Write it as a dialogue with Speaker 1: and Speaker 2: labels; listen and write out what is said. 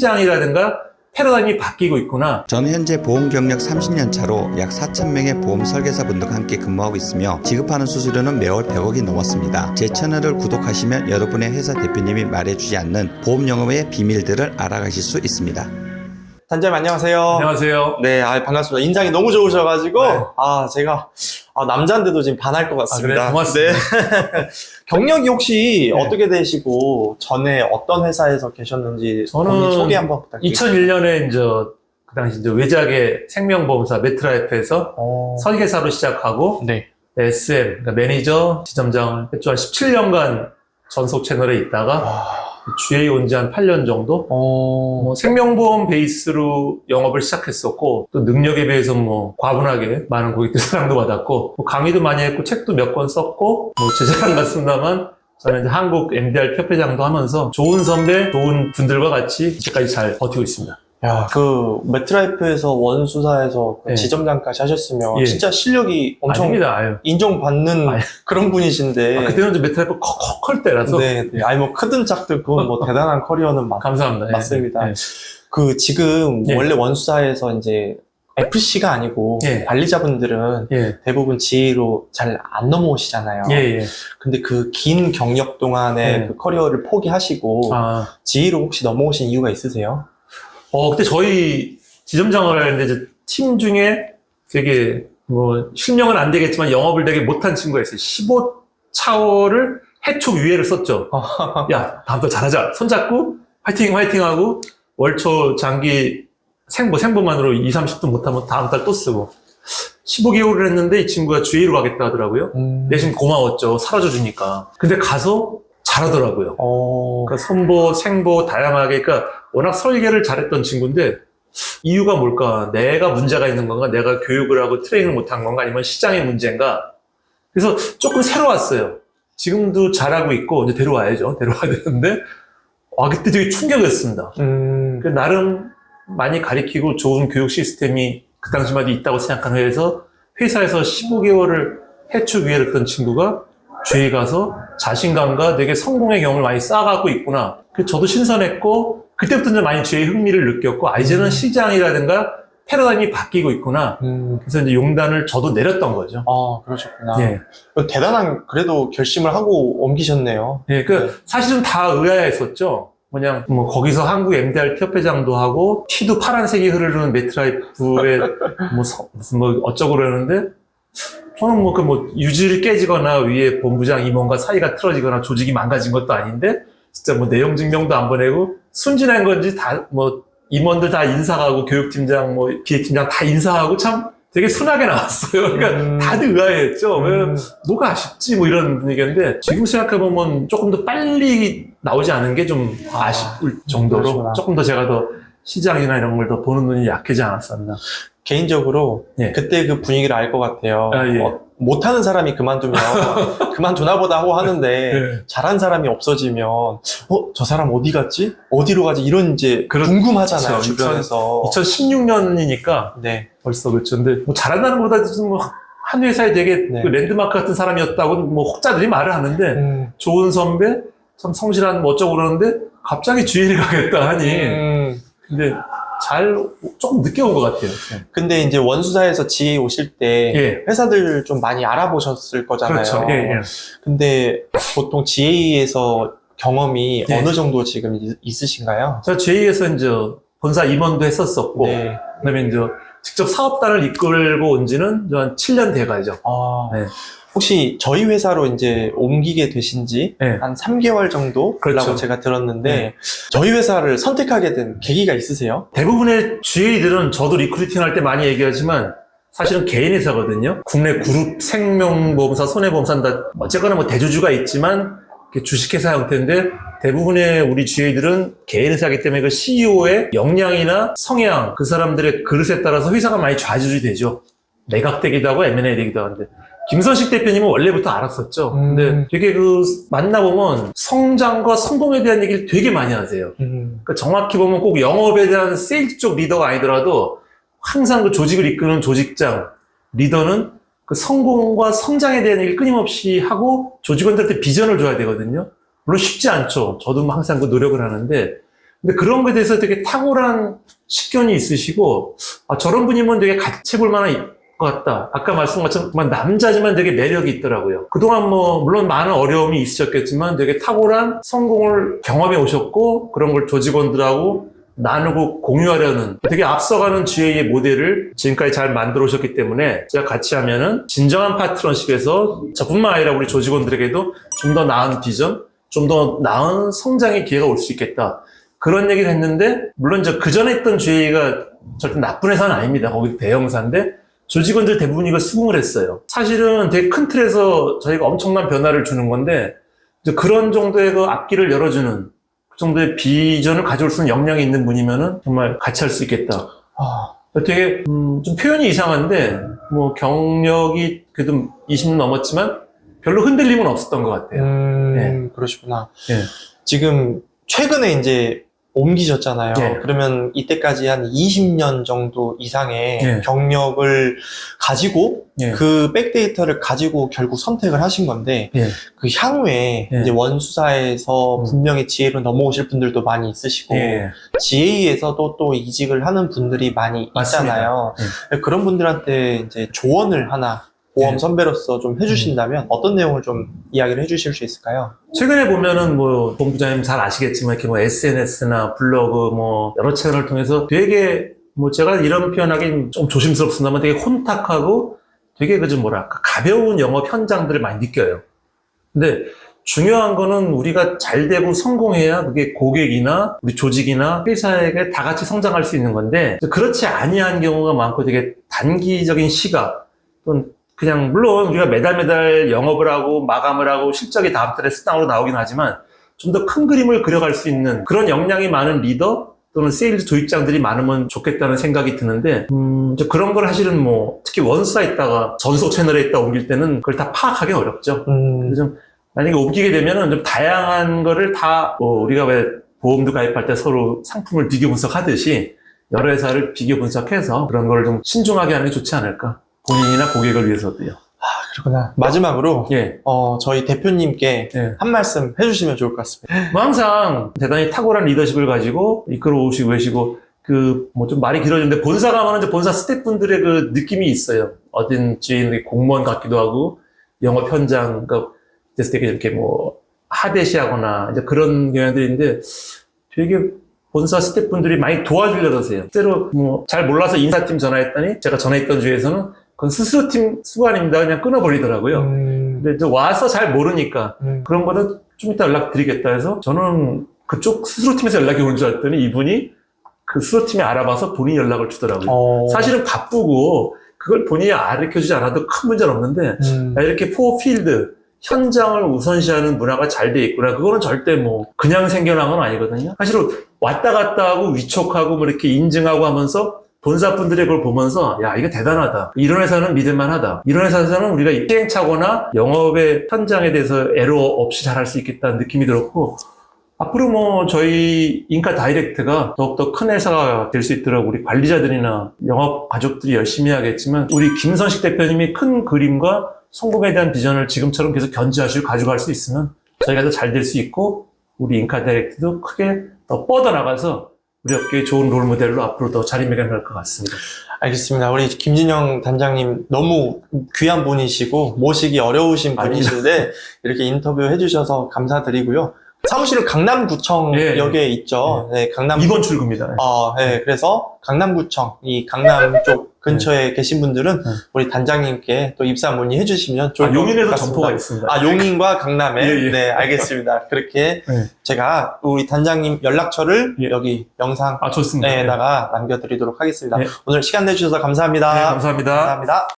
Speaker 1: 시장이라든가 패러다임이 바뀌고 있구나.
Speaker 2: 저는 현재 보험 경력 30년 차로 약 4,000명의 보험 설계사분들과 함께 근무하고 있으며 지급하는 수수료는 매월 100억이 넘었습니다. 제 채널을 구독하시면 여러분의 회사 대표님이 말해주지 않는 보험 영업의 비밀들을 알아가실 수 있습니다.
Speaker 3: 단장님 안녕하세요.
Speaker 1: 안녕하세요.
Speaker 3: 네, 아, 반갑습니다. 인상이 너무 좋으셔가지고
Speaker 1: 네.
Speaker 3: 아 제가 아, 남자인데도 지금 반할 것 같습니다.
Speaker 1: 그래요? 고맙습니다.
Speaker 3: 네. 경력이 혹시
Speaker 1: 네.
Speaker 3: 어떻게 되시고 전에 어떤 회사에서 계셨는지
Speaker 1: 저는
Speaker 3: 소개 한번 부탁드립니다.
Speaker 1: 2001년에 이제 그 당시 이제 외작의 생명보험사 메트라이프에서
Speaker 3: 어...
Speaker 1: 설계사로 시작하고
Speaker 3: 네.
Speaker 1: SM, 그러니까 매니저, 지점장을. 한 17년간 전속 채널에 있다가
Speaker 3: 아...
Speaker 1: GA 온지 한 8년 정도?
Speaker 3: 어...
Speaker 1: 뭐 생명보험 베이스로 영업을 시작했었고 또 능력에 비해서 뭐 과분하게 많은 고객들 사랑도 받았고 뭐 강의도 많이 했고 책도 몇 권 썼고 뭐 제 자랑 같습니다만 저는 이제 한국 MDR 협회장도 하면서 좋은 선배, 좋은 분들과 같이 이제까지 잘 버티고 있습니다.
Speaker 3: 야, 그 매트라이프에서 원수사에서 그
Speaker 1: 네.
Speaker 3: 지점장까지 하셨으면
Speaker 1: 예.
Speaker 3: 진짜 실력이 엄청
Speaker 1: 아닙니다. 아유.
Speaker 3: 인정받는
Speaker 1: 아유.
Speaker 3: 그런 분이신데.
Speaker 1: 아, 그때는 좀 메트라이프 컥컥할 때라서
Speaker 3: 네, 네. 아니 뭐 크든 작든 그건 뭐 대단한 커리어는 맞,
Speaker 1: 감사합니다. 예.
Speaker 3: 맞습니다.
Speaker 1: 예.
Speaker 3: 그 지금
Speaker 1: 예.
Speaker 3: 원래 원수사에서 이제 FC가 아니고
Speaker 1: 예.
Speaker 3: 관리자분들은
Speaker 1: 예.
Speaker 3: 대부분 지휘로 잘 안 넘어오시잖아요.
Speaker 1: 예, 예.
Speaker 3: 근데 그 긴 경력 동안에
Speaker 1: 예.
Speaker 3: 그 커리어를 포기하시고
Speaker 1: 아,
Speaker 3: 지휘로 혹시 넘어오신 이유가 있으세요?
Speaker 1: 어, 그때 저희 지점장을 했는데 이제 팀 중에 되게 뭐 실명은 안 되겠지만 영업을 되게 못한 친구가 있어요. 15차월을 해초 위에를 썼죠. 야, 다음부터 잘하자. 손잡고 화이팅 화이팅 하고 월초 장기 생보 생보만으로 2, 30분 못하면 다음 달 또 쓰고 15개월을 했는데 이 친구가 주의로 가겠다 하더라고요.
Speaker 3: 음.
Speaker 1: 내심 고마웠죠. 사라져 주니까. 근데 가서 잘하더라고요.
Speaker 3: 어,
Speaker 1: 그러니까 선보, 생보 다양하게 그러니까 워낙 설계를 잘했던 친구인데 이유가 뭘까? 내가 문제가 있는 건가? 내가 교육을 하고 트레이닝을 못한 건가? 아니면 시장의 문제인가? 그래서 조금 새로웠어요. 지금도 잘하고 있고 이제 데려와야죠. 데려와야 되는데 아 그때 되게 충격이었습니다.
Speaker 3: 음,
Speaker 1: 그 나름 많이 가리키고 좋은 교육 시스템이 그 당시만 있다고 생각한 회에서 회사에서 15개월을 해축 위에 했던 친구가 주에 가서 자신감과 되게 성공의 경험을 많이 쌓아가고 있구나. 그 저도 신선했고 그때부터 이제 많이 주에 흥미를 느꼈고 아 이제는
Speaker 3: 음.
Speaker 1: 시장이라든가 패러다임이 바뀌고 있구나.
Speaker 3: 음.
Speaker 1: 그래서 이제 용단을 저도 내렸던 거죠.
Speaker 3: 아, 그러셨구나.
Speaker 1: 예.
Speaker 3: 대단한, 그래도 결심을 하고 옮기셨네요.
Speaker 1: 예, 그 사실은 다 의아했었죠. 그냥 뭐 거기서 한국 MDR 협회장도 하고 피도 파란색이 흐르는 매트라이프에 뭐 서- 무슨 뭐 어쩌고 그러는데 저는 뭐 그 뭐 유지를 깨지거나 위에 본부장 임원과 사이가 틀어지거나 조직이 망가진 것도 아닌데 진짜 뭐 내용 증명도 안 보내고 순진한 건지 다 뭐 임원들 다 인사하고 교육팀장 뭐 기획팀장 다 인사하고 참 되게 순하게 나왔어요. 그러니까
Speaker 3: 음.
Speaker 1: 다들 의아했죠. 왜
Speaker 3: 음.
Speaker 1: 뭐가 아쉽지 뭐 이런 분위기인데 지금 생각해보면 조금 더 빨리 나오지 않은 게 좀 아쉬울 정도로
Speaker 3: 그러시구나.
Speaker 1: 조금 더 제가 더 시장이나 이런 걸 더 보는 눈이 약해지 않았었나.
Speaker 3: 개인적으로
Speaker 1: 예.
Speaker 3: 그때 그 분위기를 알 것 같아요.
Speaker 1: 아, 예.
Speaker 3: 어, 못하는 사람이 그만두면 그만두나 보다 하고 하는데
Speaker 1: 네.
Speaker 3: 잘한 사람이 없어지면 어? 저 사람 어디 갔지? 어디로 가지? 이런 이제
Speaker 1: 그렇-
Speaker 3: 궁금하잖아요
Speaker 1: 그렇죠.
Speaker 3: 주변에서
Speaker 1: 2016년이니까
Speaker 3: 네.
Speaker 1: 벌써 그렇죠. 근데 뭐 잘한다는 것보다 뭐 한 회사에 되게
Speaker 3: 네.
Speaker 1: 그 랜드마크 같은 사람이었다고 뭐 혹자들이 말을 하는데
Speaker 3: 음,
Speaker 1: 좋은 선배, 참 성실한 뭐 어쩌고 그러는데 갑자기 주의를 가겠다 하니
Speaker 3: 음.
Speaker 1: 근데 잘 조금 늦게 온 것 같아요.
Speaker 3: 근데 이제 원수사에서 지혜 오실 때
Speaker 1: 예.
Speaker 3: 회사들 좀 많이 알아보셨을 거잖아요.
Speaker 1: 그렇죠. 예, 예.
Speaker 3: 근데 보통 GA에서 경험이
Speaker 1: 예.
Speaker 3: 어느 정도 지금 있- 있으신가요?
Speaker 1: 제가 제2에서 이제 본사 임원도 했었었고,
Speaker 3: 네.
Speaker 1: 그다음에 이제 직접 사업단을 이끌고 온 지는 이제 한 7년 돼가죠.
Speaker 3: 아,
Speaker 1: 네.
Speaker 3: 혹시 저희 회사로 이제 옮기게 되신 지
Speaker 1: 네.
Speaker 3: 한 3개월 정도라고
Speaker 1: 그렇죠.
Speaker 3: 제가 들었는데
Speaker 1: 네.
Speaker 3: 저희 회사를 선택하게 된 계기가 있으세요?
Speaker 1: 대부분의 GA들은 저도 리크루팅 할 때 많이 얘기하지만 사실은 개인 회사거든요. 국내 그룹 생명보험사, 손해보험사 다 어쨌거나 뭐 대주주가 있지만 주식회사 형태인데 대부분의 우리 GA들은 개인 회사이기 때문에 그 CEO의 역량이나 성향, 그 사람들의 그릇에 따라서 회사가 많이 좌지우지 되죠. 매각되기도 하고 M&A 되기도 하는데 김선식 대표님은 원래부터 알았었죠.
Speaker 3: 음.
Speaker 1: 근데 되게 그 만나보면 성장과 성공에 대한 얘기를 되게 많이 하세요.
Speaker 3: 음.
Speaker 1: 그러니까 정확히 보면 꼭 영업에 대한 세일즈 쪽 리더가 아니더라도 항상 그 조직을 이끄는 조직장, 리더는 그 성공과 성장에 대한 얘기를 끊임없이 하고 조직원들한테 비전을 줘야 되거든요. 물론 쉽지 않죠. 저도 항상 그 노력을 하는데 근데 그런 거에 대해서 되게 탁월한 식견이 있으시고, 아, 저런 분이면 되게 같이 해볼 만한 것 같다. 아까 말씀한 것처럼 남자지만 되게 매력이 있더라고요. 그동안 뭐, 물론 많은 어려움이 있으셨겠지만 되게 탁월한 성공을 경험해 오셨고, 그런 걸 조직원들하고 나누고 공유하려는 되게 앞서가는 GA의 모델을 지금까지 잘 만들어 오셨기 때문에 제가 같이 하면은 진정한 파트너십에서 저뿐만 아니라 우리 조직원들에게도 좀 더 나은 비전, 좀 더 나은 성장의 기회가 올 수 있겠다. 그런 얘기를 했는데, 물론 저 그전에 했던 GA가 절대 나쁜 회사는 아닙니다. 거기 대형사인데, 조직원들 대부분 이걸 수긍을 했어요. 사실은 되게 큰 틀에서 저희가 엄청난 변화를 주는 건데, 그런 정도의 그 앞길을 열어주는 그 정도의 비전을 가져올 수 있는 역량이 있는 분이면은 정말 같이 할 수 있겠다.
Speaker 3: 아,
Speaker 1: 되게 음, 좀 표현이 이상한데 뭐 경력이 그래도 20년 넘었지만 별로 흔들림은 없었던 것 같아요.
Speaker 3: 음,
Speaker 1: 네.
Speaker 3: 그러시구나.
Speaker 1: 네.
Speaker 3: 지금 최근에 이제 옮기셨잖아요.
Speaker 1: 네.
Speaker 3: 그러면 이때까지 한 20년 정도 이상의
Speaker 1: 네.
Speaker 3: 경력을 가지고
Speaker 1: 예.
Speaker 3: 그 백데이터를 가지고 결국 선택을 하신 건데
Speaker 1: 예.
Speaker 3: 그 향후에
Speaker 1: 예.
Speaker 3: 이제 원수사에서
Speaker 1: 음.
Speaker 3: 분명히 지혜로 넘어오실 분들도 많이 있으시고
Speaker 1: 예.
Speaker 3: GA에서도 또 이직을 하는 분들이 많이. 있잖아요. 그런 분들한테 이제 조언을 하나 보험
Speaker 1: 네.
Speaker 3: 선배로서 좀 해주신다면 어떤 내용을 좀 이야기를 해주실 수 있을까요?
Speaker 1: 최근에 보면은 뭐 본부장님 잘 아시겠지만 이렇게 뭐 SNS나 블로그 뭐 여러 채널을 통해서 되게 뭐 제가 이런 표현하기 좀 조심스럽습니다만 되게 혼탁하고 되게 그 좀 뭐랄까 가벼운 영업 현장들을 많이 느껴요. 근데 중요한 거는 우리가 잘 되고 성공해야 그게 고객이나 우리 조직이나 회사에게 다 같이 성장할 수 있는 건데 그렇지 아니한 경우가 많고 되게 단기적인 시각 또는 그냥 물론 우리가 매달 매달 영업을 하고 마감을 하고 실적이 다음 달에 수당으로 나오긴 하지만 좀 더 큰 그림을 그려갈 수 있는 그런 역량이 많은 리더 또는 세일즈 조직장들이 많으면 좋겠다는 생각이 드는데 음, 그런 걸 사실은 뭐 특히 원수사 있다가 전속 채널에 있다 옮길 때는 그걸 다 파악하기 어렵죠.
Speaker 3: 음,
Speaker 1: 좀 만약에 옮기게 되면은 좀 다양한 거를 다 뭐 우리가 왜 보험도 가입할 때 서로 상품을 비교 분석하듯이 여러 회사를 비교 분석해서 그런 걸 좀 신중하게 하는 게 좋지 않을까. 본인이나 고객을 위해서도요.
Speaker 3: 그렇구나. 마지막으로
Speaker 1: 예.
Speaker 3: 어, 저희 대표님께
Speaker 1: 예.
Speaker 3: 한 말씀 해주시면 좋을 것 같습니다.
Speaker 1: 뭐 항상 대단히 탁월한 리더십을 가지고 이끌어 오시고 계시고 그 뭐 좀 말이 길어졌는데 본사 가면은 이제 본사 스태프분들의 그 느낌이 있어요. 어딘지 공무원 같기도 하고 영업 현장 그 됐을 때 이렇게 뭐 하대시하거나 이제 그런 경향들이 있는데 되게 본사 스태프분들이 많이 도와주려고 하세요. 때로 뭐 잘 몰라서 인사팀 전화했더니 제가 전화했던 주에서는 그건 스스로 팀 수고아닙니다. 그냥 끊어버리더라고요.
Speaker 3: 음,
Speaker 1: 근데 이제 와서 잘 모르니까
Speaker 3: 음,
Speaker 1: 그런 거는 좀 이따 연락 드리겠다 해서 저는 그쪽 스스로 팀에서 연락이 오는 줄 알았더니 이분이 그 스스로 팀이 알아봐서 본인이 연락을 주더라고요.
Speaker 3: 어,
Speaker 1: 사실은 바쁘고 그걸 본인이 가르쳐주지 않아도 큰 문제는 없는데
Speaker 3: 음,
Speaker 1: 아, 이렇게 포필드 현장을 우선시하는 문화가 잘 돼 있구나. 그거는 절대 뭐 그냥 생겨난 건 아니거든요. 사실은 왔다 갔다 하고 위촉하고 뭐 이렇게 인증하고 하면서 본사분들의 걸 보면서 야 이거 대단하다. 이런 회사는 믿을만하다. 이런 회사에서는 우리가 시행착오나 영업의 현장에 대해서 에러 없이 잘할 수 있겠다는 느낌이 들었고 앞으로 뭐 저희 인카 다이렉트가 더욱더 큰 회사가 될 수 있도록 우리 관리자들이나 영업 가족들이 열심히 하겠지만 우리 김선식 대표님이 큰 그림과 성공에 대한 비전을 지금처럼 계속 견지하시고 가져갈 수 있으면 저희가 더 잘 될 수 있고 우리 인카 다이렉트도 크게 더 뻗어나가서 우리 업계의 좋은 롤 모델로 앞으로 더 자리매김할 것 같습니다.
Speaker 3: 알겠습니다. 우리 김진영 단장님 너무 귀한 분이시고 모시기 어려우신. 분이신데 이렇게 인터뷰 해주셔서 감사드리고요. 사무실은 강남구청역에 있죠. 네, 강남
Speaker 1: 2번 출구입니다.
Speaker 3: 어, 네, 그래서 강남구청, 이 강남 쪽 근처에 계신 분들은
Speaker 1: 네.
Speaker 3: 우리 단장님께 또 입사 문의해 주시면 좋을
Speaker 1: 아,
Speaker 3: 것
Speaker 1: 용인에도
Speaker 3: 같습니다.
Speaker 1: 점포가 있습니다.
Speaker 3: 아, 용인과 강남에?
Speaker 1: 예, 예.
Speaker 3: 네, 알겠습니다. 그렇게
Speaker 1: 네.
Speaker 3: 제가 우리 단장님 연락처를
Speaker 1: 예.
Speaker 3: 여기 영상
Speaker 1: 아, 좋습니다.
Speaker 3: 에다가 남겨드리도록 하겠습니다.
Speaker 1: 네.
Speaker 3: 오늘 시간 내주셔서 감사합니다.
Speaker 1: 네, 감사합니다.
Speaker 3: 감사합니다.